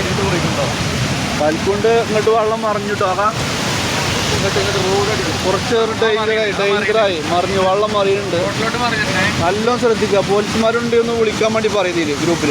അടിച്ചിട്ട് പോയിട്ടുണ്ടോ പൽക്കുണ്ട് ഇങ്ങോട്ട് വെള്ളം മറിഞ്ഞിട്ടോ? അതാ റോഡ് കുറച്ച് ഡേഞ്ചറായി ഡേഞ്ചറായി മറിഞ്ഞു വെള്ളം മറിയുന്നുണ്ട്. നല്ലോണം ശ്രദ്ധിക്കുക. പോലീസുമാരുണ്ട് ഒന്ന് വിളിക്കാൻ വേണ്ടി പറയുന്നില്ലേ ഗ്രൂപ്പിൽ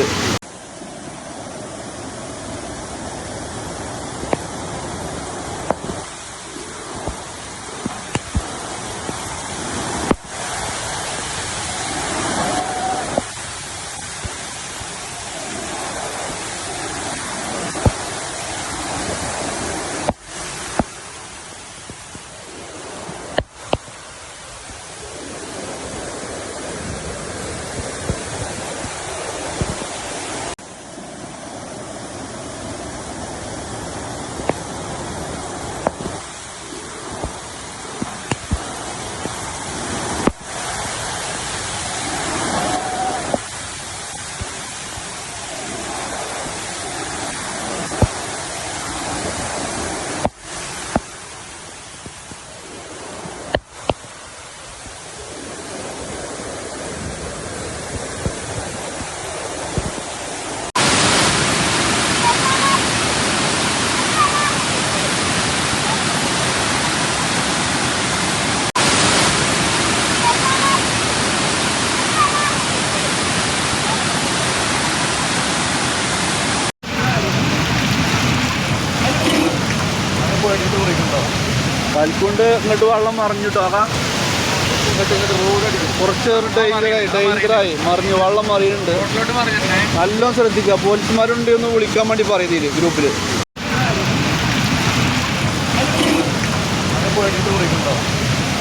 പാൽക്കുണ്ട് ഇങ്ങോട്ട് വെള്ളം മറിഞ്ഞിട്ടോ? അതാ കുറച്ച് ഡേഞ്ചറായി മറിഞ്ഞു വെള്ളം മറിയുന്നുണ്ട്. നല്ലോണം ശ്രദ്ധിക്കുക. പോലീസുമാരുണ്ട് ഒന്ന് വിളിക്കാൻ വേണ്ടി പറയുന്നില്ല ഗ്രൂപ്പിൽ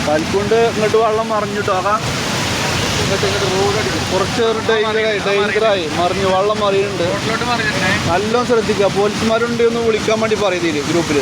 കൽക്കൊണ്ട് ഇങ്ങോട്ട് വെള്ളം മറിഞ്ഞിട്ടോ? അതാ കുറച്ച് ഡേഞ്ചറായി ഡേഞ്ചറായി മറിഞ്ഞു വെള്ളം മറിയുന്നുണ്ട്. നല്ലോണം ശ്രദ്ധിക്കുക. പോലീസുമാരുണ്ട് ഒന്ന് വിളിക്കാൻ വേണ്ടി പറയുന്നില്ല ഗ്രൂപ്പിൽ